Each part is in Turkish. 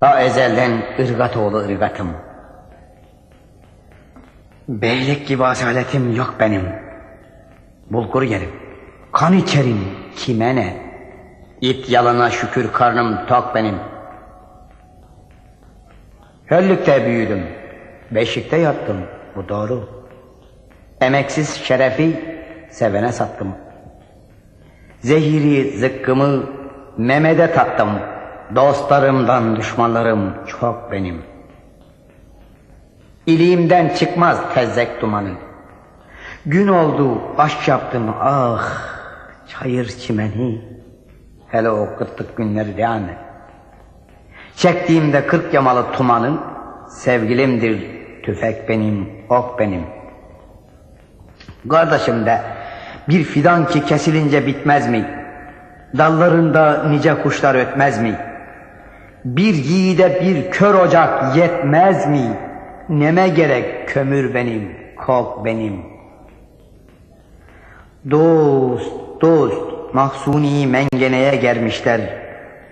Ta ezelden ırgat oğlu ırgatım. Beylik gibi asaletim yok benim. Bulgur yerim, kan içerim kime ne? İt yalana şükür karnım tok benim. Höllükte büyüdüm, beşikte yattım, bu doğru. Emeksiz şerefi sevene sattım. Zehiri zıkkımı memede tattım. Dostlarımdan düşmanlarım çok benim. İliğimden çıkmaz tezzek dumanı. Gün oldu aşk yaptım ah çayır çimeni. Hele o kıtlık günleri yani. Çektiğimde kırk yamalı tumanın sevgilimdir tüfek benim, ok benim. Kardeşim de bir fidan ki kesilince bitmez mi? Dallarında nice kuşlar ötmez mi? Bir yiğide bir kör ocak yetmez mi? Neme gerek kömür benim, kok benim. Dost, dost, mahsuni mengeneye germişler.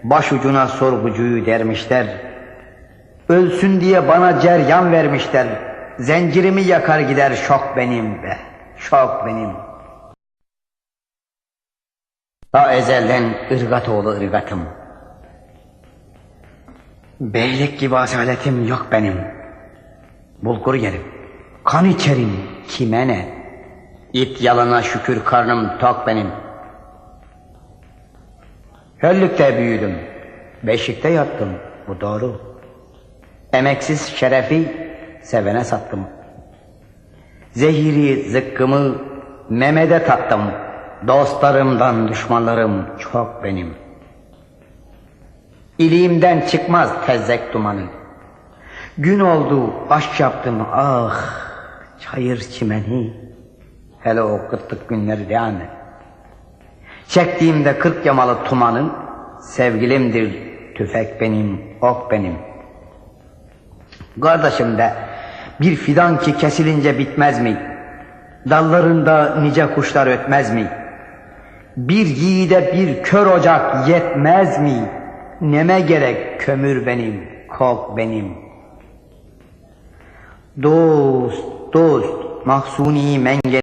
Başucuna sorgucuyu dermişler. Ölsün diye bana ceryan vermişler. Zencirimi yakar gider şok benim be, şok benim. Ta ezelden ırgat oğlu ırgatım. Beylik gibi asaletim yok benim. Bulgur yerim, kan içerim kime ne? İt yalana şükür karnım tok benim. Höllükte büyüdüm, beşikte yattım, bu doğru. Emeksiz şerefi sevene sattım. Zehiri zıkkımı memede tattım. Dostlarımdan düşmanlarım çok benim. İliğimden çıkmaz tezzek dumanı. Gün oldu aşk yaptım ah çayır çimeni. Hele o kıtlık günleri yani. Çektiğimde kırk yamalı tumanın sevgilimdir tüfek benim, ok benim. Kardeşim de bir fidan ki kesilince bitmez mi? Dallarında nice kuşlar ötmez mi? Bir yiğide bir kör ocak yetmez mi? Neme gerek kömür benim, kok benim. Dost, dost, mahsuni menge